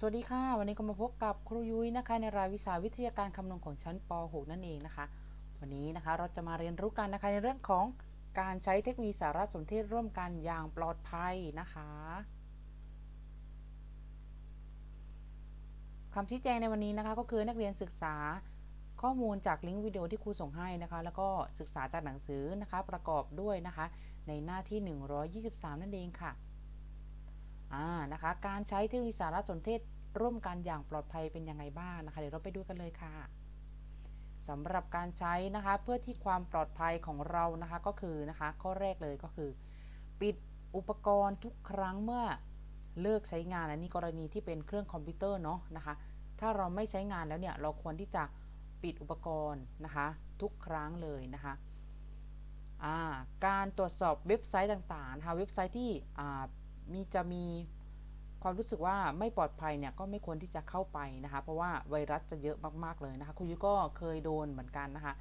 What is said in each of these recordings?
สวัสดีค่ะ วันนี้ก็มาพบกับครูยุ้ยนะคะ ในรายวิชาวิทยาการคำนวณของชั้นป .6 นั่นเองนะคะ วันนี้นะคะเราจะมาเรียนรู้กันนะคะในเรื่องของการใช้เทคโนโลยีสารสนเทศร่วมกันอย่างปลอดภัยนะคะคำชี้แจงในวันนี้นะคะ ก็คือนักเรียนศึกษาข้อมูลจากลิงก์วิดีโอที่ครูส่งให้นะคะ แล้วก็ศึกษาจากหนังสือนะคะประกอบด้วยนะคะ ในหน้าที่ 123 นั่นเองค่ะ อ่านะคะ การใช้เทคโนโลยีสารสนเทศร่วมกันอย่างปลอดภัยเป็นยังไงบ้างนะคะ เดี๋ยวเราไปดูกันเลยค่ะสำหรับการใช้นะคะเพื่อที่ความปลอดภัยของเรานะคะก็คือนะคะข้อแรกเลยก็คือ ปิดอุปกรณ์ทุกครั้งเมื่อเลิกใช้งานอันนี้กรณีที่เป็นเครื่องคอมพิวเตอร์เนาะนะคะ ถ้าเราไม่ใช้งานแล้วเนี่ยเราควรที่จะปิดอุปกรณ์นะคะทุกครั้งเลยนะคะอ่าการตรวจสอบเว็บไซต์ต่างๆนะคะเว็บไซต์ที่อ่า มีจะมีความรู้สึกว่าไม่ปลอดภัยเนี่ยก็ไม่ควรที่จะเข้าไปนะคะ เพราะว่าไวรัสจะเยอะมากๆเลยนะคะคุณยุ้ยก็เคยโดนเหมือนกันนะคะ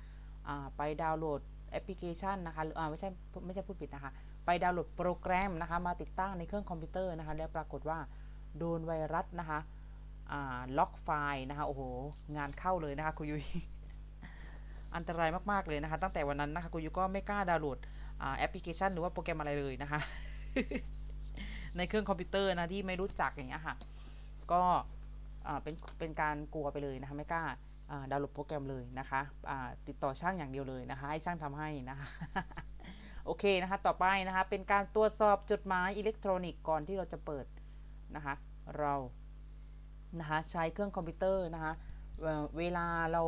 ไปดาวน์โหลดแอปพลิเคชันนะคะหรืออ่าไม่ใช่ไม่ใช่พูดผิดนะคะ ไปดาวน์โหลดโปรแกรมนะคะมาติดตั้งในเครื่องคอมพิวเตอร์นะคะ แล้วปรากฏว่าโดนไวรัสนะคะล็อกไฟล์นะคะโอ้โหงานเข้าเลยนะคะคุณยุ้ยอันตรายมากๆเลยนะคะ ตั้งแต่วันนั้นนะคะคุณยุ้ยก็ไม่กล้าดาวน์โหลดแอปพลิเคชันหรือว่าโปรแกรมอะไรเลยนะคะ ในเครื่องคอมพิวเตอร์นะที่ไม่รู้จักอย่างเงี้ยค่ะ ก็เป็นเป็นการกลัวไปเลยนะคะไม่กล้าดาวน์โหลดโปรแกรมเลยนะคะติดต่อช่างอย่างเดียวเลยนะคะ ให้ช่างทำให้นะคะโอเคนะคะ ต่อไปนะคะ เป็นการตรวจสอบจดหมายอิเล็กทรอนิกส์ก่อนที่เราจะเปิดนะคะ เรานะคะใช้เครื่องคอมพิวเตอร์นะคะเอ่อเวลาเรา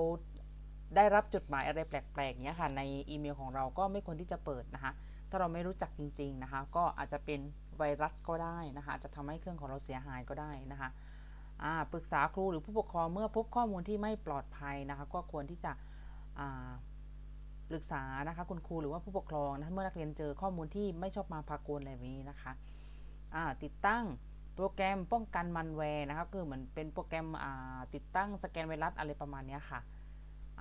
ได้รับจดหมายอะไรแปลกๆเนี้ยค่ะ ในอีเมลของเราก็ไม่ควรที่จะเปิดนะคะ ถ้าเราไม่รู้จักจริง ๆนะคะ ก็อาจจะเป็นไวรัสก็ได้นะคะจะทำให้เครื่องของเราเสียหายก็ได้นะคะอ่าปรึกษาครูหรือผู้ปกครองเมื่อพบข้อมูลที่ไม่ปลอดภัยนะคะ ก็ควรที่จะอ่าปรึกษานะคะคุณครูหรือว่าผู้ปกครองนะเมื่อนักเรียนเจอข้อมูลที่ไม่ชอบมาพากลอะไรแบบนี้นะคะอ่าติดตั้งโปรแกรมป้องกันมันแวร์นะคะคือเหมือนเป็นโปรแกรมอ่าติดตั้งสแกนไวรัสอะไรประมาณนี้ค่ะ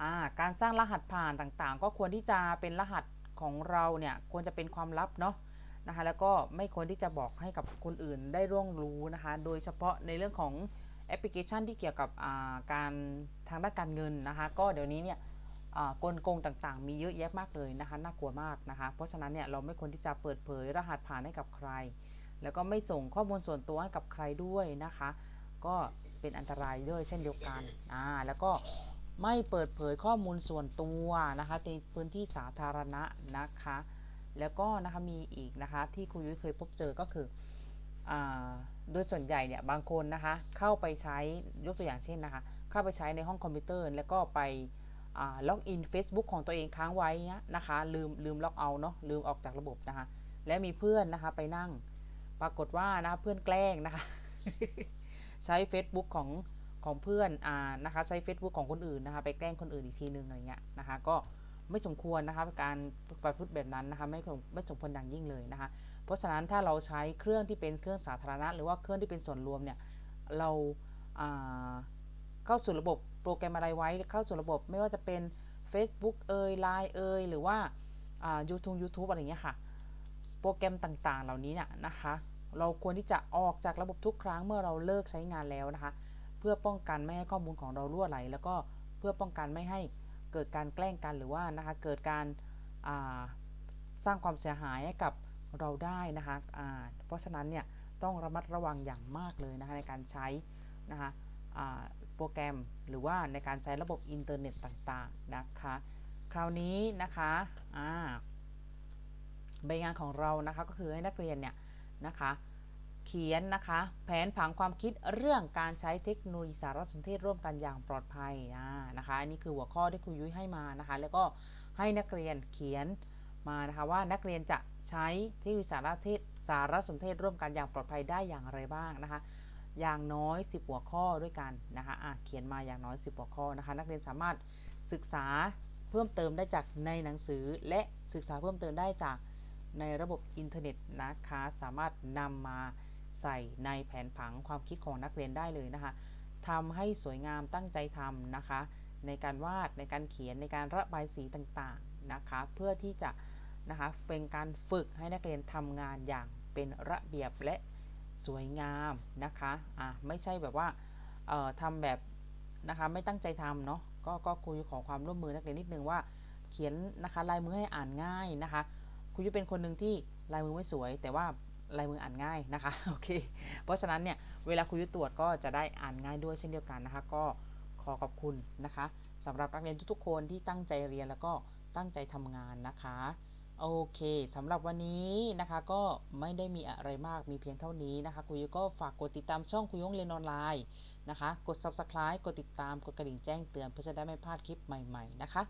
อ่าการสร้างรหัสผ่านต่างๆ ก็ควรที่จะเป็นรหัส ของเราเนี่ยควรจะเป็นความลับเนาะนะคะแล้วก็ไม่ควรที่จะบอกให้กับคนอื่นได้ร่วงรู้นะคะโดยเฉพาะในเรื่องของแอปพลิเคชันที่เกี่ยวกับการทางด้านการเงินนะคะก็เดี๋ยวนี้เนี่ยกลโกงต่างๆ มีเยอะแยะมากเลยนะคะน่ากลัวมากนะคะเพราะฉะนั้นเนี่ยเราไม่ควรที่จะเปิดเผยรหัสผ่านให้กับใคร แล้วก็ไม่ส่งข้อมูลส่วนตัวให้กับใครด้วยนะคะ ก็เป็นอันตรายด้วยเช่นเดียวกันอ่าแล้วก็ ไม่เปิดเผยข้อมูลส่วนตัวนะคะในพื้นที่สาธารณะนะคะ แล้วก็นะคะมีอีกนะคะที่ครูยุ้ยเคยพบเจอก็คืออโดยส่วนใหญ่เนี่ยบางคนนะคะเข้าไปใช้ยกตัวอย่างเช่นนะคะเข้าไปใช้ในห้องคอมพิวเตอร์ แล้วก็ไปล็อกอิน Facebook ของตัวเองค้างไว้นะคะลืมลืมล็อกเอาเนาะลืมออกจากระบบนะคะและมีเพื่อนนะคะไปนั่ง ปรากฏว่านะคะเพื่อนแกล้งนะคะ ใช้ Facebook ของ ของเพื่อนอ่านะคะใช้ Facebook ของคนอื่นนะคะ ไปแกล้งคนอื่นอีกทีนึงอะไรเงี้ยนะคะ ก็ไม่สมควรนะคะการประพฤติแบบนั้นนะคะไม่ไม่สมควรอย่างยิ่งเลยนะคะ เพราะฉะนั้นถ้าเราใช้เครื่องที่เป็นเครื่องสาธารณะ หรือว่าเครื่องที่เป็นส่วนรวมเนี่ยเราเข้าสู่ระบบโปรแกรมอะไรไว้เข้าสู่ระบบไม่ว่าจะเป็น Facebook เอ่ย Line เอ่ยหรือว่ายูทูบยูทูบอะไรเงี้ยค่ะ โปรแกรมต่างๆ เหล่านี้เนี่ยนะคะ เราควรที่จะออกจากระบบทุกครั้งเมื่อเราเลิกใช้งานแล้วนะคะ เพื่อป้องกันไม่ให้ข้อมูลของเรารั่วไหล แล้วก็เพื่อป้องกันไม่ให้เกิดการแกล้งกันหรือว่านะคะเกิดการสร้างความเสียหายให้กับเราได้นะคะเพราะฉะนั้นเนี่ยต้องระมัดระวังอย่างมากเลยนะคะในการใช้นะคะโปรแกรมหรือว่าในการใช้ระบบอินเทอร์เน็ตต่างๆนะคะคราวนี้นะคะใบงานของเรานะคะก็คือให้นักเรียนเนี่ยนะคะ เขียนนะคะ แผนผังความคิดเรื่องการใช้เทคโนโลยีสารสนเทศร่วมกันอย่างปลอดภัยนะคะอันนี้คือหัวข้อที่ครูยุ้ยให้มานะคะ แล้วก็ให้นักเรียนเขียนมานะคะว่านักเรียนจะใช้เทคโนโลยีสารเทศสารสนเทศร่วมกันอย่างปลอดภัยได้อย่างไรบ้างนะคะ อย่างน้อย 10 หัวข้อด้วยกันนะคะะเขียนมาอย่างน้อย 10 หัวข้อนะคะ นักเรียนสามารถศึกษาเพิ่มเติมได้จากในหนังสือ และศึกษาเพิ่มเติมได้จากในระบบอินเทอร์เน็ตนะคะ สามารถนำมา ใส่ในแผนผังความคิดของนักเรียนได้เลยนะคะทำให้สวยงามตั้งใจทำนะคะ ในการวาดในการเขียนในการระบายสีต่างๆนะคะ เพื่อที่จะนะคะเป็นการฝึกให้นักเรียนทำงานอย่างเป็นระเบียบและสวยงามนะคะอะไม่ใช่แบบว่าเอ่อทำแบบนะคะไม่ตั้งใจทำเนาะก็ก็คุยขอความร่วมมือนักเรียนนิดนึงว่าเขียนนะคะลายมือให้อ่านง่ายนะคะครูยุ้ยเป็นคนหนึ่งที่ลายมือไม่สวย แต่ว่า ลายมืออ่านง่ายนะคะโอเคเพราะฉะนั้นเนี่ยเวลาครูยุ้ยตรวจก็จะได้อ่านง่ายด้วยเช่นเดียวกันนะคะ ก็ขอขอบคุณนะคะสำหรับนักเรียนทุกๆคนที่ตั้งใจเรียนแล้วก็ตั้งใจทำงานนะคะโอเคสำหรับวันนี้นะคะก็ไม่ได้มีอะไรมากมีเพียงเท่านี้นะคะครูยุ้ยก็ฝากกดติดตามช่องครูยงเรียนออนไลน์นะคะ กด subscribe กดติดตามกดกระดิ่งแจ้งเตือนเพื่อจะได้ไม่พลาดคลิปใหม่ ๆ นะคะ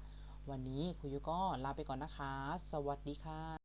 วันนี้ครูยุก็ลาไปก่อนนะคะ สวัสดีค่ะ